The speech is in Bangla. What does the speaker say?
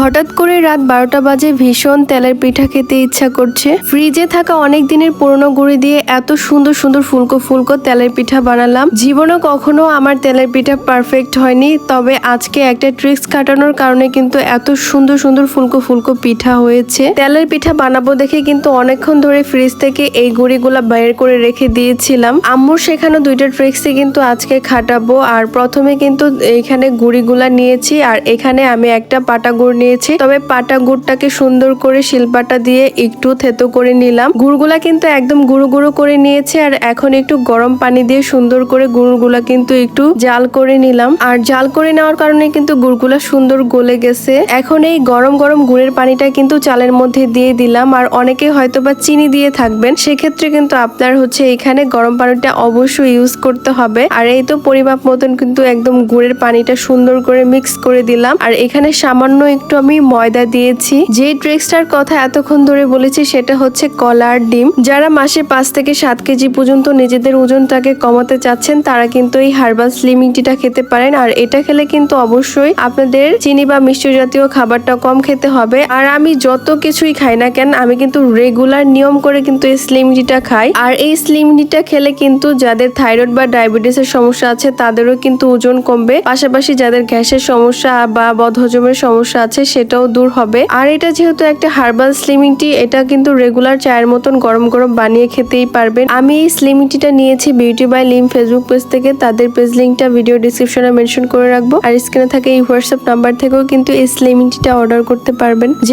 হঠাৎ করে রাত বারোটা বাজে ভীষণ তেলের পিঠা খেতে ইচ্ছা করছে। ফ্রিজে থাকা অনেক দিনের পুরনো গুঁড়ি দিয়ে এত সুন্দর সুন্দর ফুলকো ফুলকো তেলের পিঠা বানালাম। জীবনে কখনো আমার তেলের পিঠা পারফেক্ট হয়নি, তবে আজকে একটা ট্রিক্স কাটানোর কারণে কিন্তু এত সুন্দর সুন্দর ফুলকো ফুলকো পিঠা হয়েছে। তেলের পিঠা বানাবো দেখে কিন্তু অনেকক্ষণ ধরে ফ্রিজ থেকে এই গুঁড়িগুলা বের করে রেখে দিয়েছিলাম। আম্মুর সেখানে দুইটা ট্রিক্সই কিন্তু আজকে খাটাবো, আর প্রথমে কিন্তু এইখানে গুঁড়িগুলা নিয়েছি, আর এখানে আমি একটা পাটা গুড় নিয়েছি। তবে পাটা গুড়টাকে সুন্দর করে শিলপাটা দিয়ে একটু থেতো করে নিলাম। গুড়গুলা কিন্তু একদম গুঁড়ো গুঁড়ো করে নিয়েছি আর এখন একটু গরম পানি দিয়ে সুন্দর করে গুড়গুলা কিন্তু একটু জাল করে নিলাম। আর জাল করে নেওয়ার কারণে কিন্তু গুড়গুলা সুন্দর গলে গেছে। এখন এই গরম গরম গুড়ের পানিটা কিন্তু চালের মধ্যে দিয়ে দিলাম। আর অনেকে হয়তো বা চিনি দিয়ে থাকবেন। সেক্ষেত্রে কিন্তু আপনার হচ্ছে এখানে গরম পানিটা অবশ্যই ইউজ করতে হবে। আর এই তো পরিমাপ মতন কিন্তু একদম গুড়ের পানিটা সুন্দর করে মিক্স করে দিলাম। আর এখানে সামান্য একটু আমি ময়দা দিয়েছি। যে ট্রিক্সটার কথা এতক্ষণ ধরে বলেছি সেটা হচ্ছে কলার ডিম। যারা মাসে পাঁচ থেকে সাত কেজি পর্যন্ত নিজেদের ওজনটাকে কমাতে চাচ্ছেন, তারা কিন্তু এই হার্বাল স্লিমিং টিটা খেতে পারেন। আর এটা খেলে কিন্তু অবশ্যই আপনাদের চিনি বা মিষ্টি জাতীয় খাবারটা কম খেতে হবে। আর আমি যত কিছুই খাই না কেন, আমি কিন্তু রেগুলার নিয়ম করে কিন্তু এই স্লিম টিটা খাই। আর এই স্লিম টিটা খেলে কিন্তু যাদের থাইরয়েড বা ডায়াবেটিসের সমস্যা আছে, তাদেরও কিন্তু ওজন কমবে। পাশাপাশি যাদের গ্যাসের সমস্যা বা বদহজমের সমস্যা আছে সেটাও দূর হবে। আর এটা যেহেতু একটা হার্বাল স্লিমিং টি এটা কিন্তু রেগুলার চায়ের মতন গরম গরম বানিয়ে খেতেই পারবেন। আমি এই স্লিমিং টিটা নিয়েছি beauty by Lim Facebook page থেকে। তাদের পেজ লিঙ্কটা ভিডিও ডিসক্রিপশনে মেনশন করে রাখব। আর স্ক্রিনে থাকে এই হোয়াটসঅ্যাপ নাম্বার থেকেও কিন্তু এই স্লিমিং টিটা অর্ডার করতে পারবেন। যে